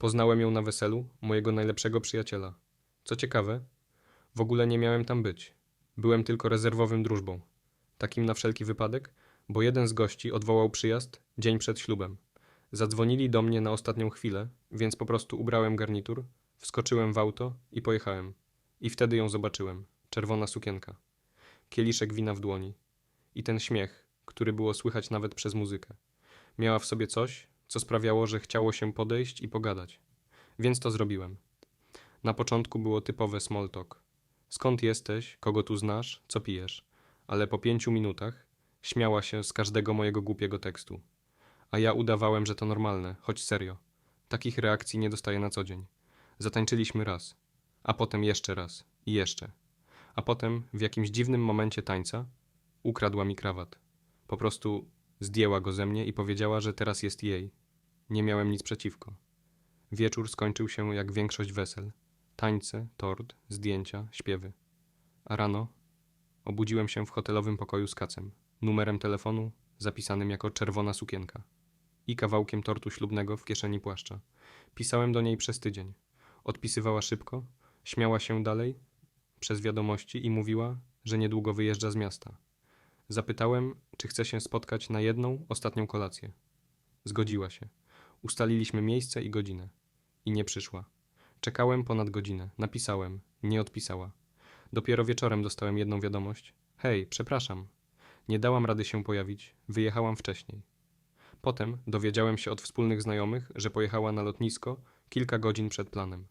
Poznałem ją na weselu mojego najlepszego przyjaciela. Co ciekawe, w ogóle nie miałem tam być. Byłem tylko rezerwowym drużbą. Takim na wszelki wypadek, bo jeden z gości odwołał przyjazd dzień przed ślubem. Zadzwonili do mnie na ostatnią chwilę, więc po prostu ubrałem garnitur, wskoczyłem w auto i pojechałem. I wtedy ją zobaczyłem. Czerwona sukienka. Kieliszek wina w dłoni. I ten śmiech, który było słychać nawet przez muzykę. Miała w sobie coś, co sprawiało, że chciało się podejść i pogadać. Więc to zrobiłem. Na początku było typowe small talk. Skąd jesteś, kogo tu znasz, co pijesz? Ale po pięciu minutach śmiała się z każdego mojego głupiego tekstu. A ja udawałem, że to normalne, choć serio. Takich reakcji nie dostaję na co dzień. Zatańczyliśmy raz, a potem jeszcze raz i jeszcze. A potem w jakimś dziwnym momencie tańca ukradła mi krawat. Po prostu zdjęła go ze mnie i powiedziała, że teraz jest jej. Nie miałem nic przeciwko. Wieczór skończył się jak większość wesel. Tańce, tort, zdjęcia, śpiewy. A rano obudziłem się w hotelowym pokoju z kacem, numerem telefonu zapisanym jako czerwona sukienka i kawałkiem tortu ślubnego w kieszeni płaszcza. Pisałem do niej przez tydzień. Odpisywała szybko, śmiała się dalej przez wiadomości i mówiła, że niedługo wyjeżdża z miasta. Zapytałem, czy chce się spotkać na jedną, ostatnią kolację. Zgodziła się. Ustaliliśmy miejsce i godzinę. I nie przyszła. Czekałem ponad godzinę. Napisałem. Nie odpisała. Dopiero wieczorem dostałem jedną wiadomość. Hej, przepraszam. Nie dałam rady się pojawić. Wyjechałam wcześniej. Potem dowiedziałem się od wspólnych znajomych, że pojechała na lotnisko kilka godzin przed planem.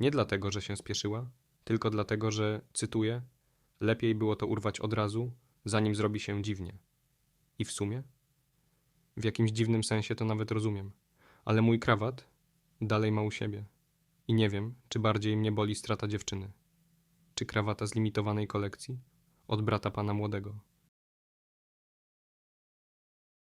Nie dlatego, że się spieszyła, tylko dlatego, że, cytuję, lepiej było to urwać od razu, zanim zrobi się dziwnie. I w sumie? W jakimś dziwnym sensie to nawet rozumiem. Ale mój krawat dalej ma u siebie. I nie wiem, czy bardziej mnie boli strata dziewczyny. Czy krawata z limitowanej kolekcji? Od brata pana młodego.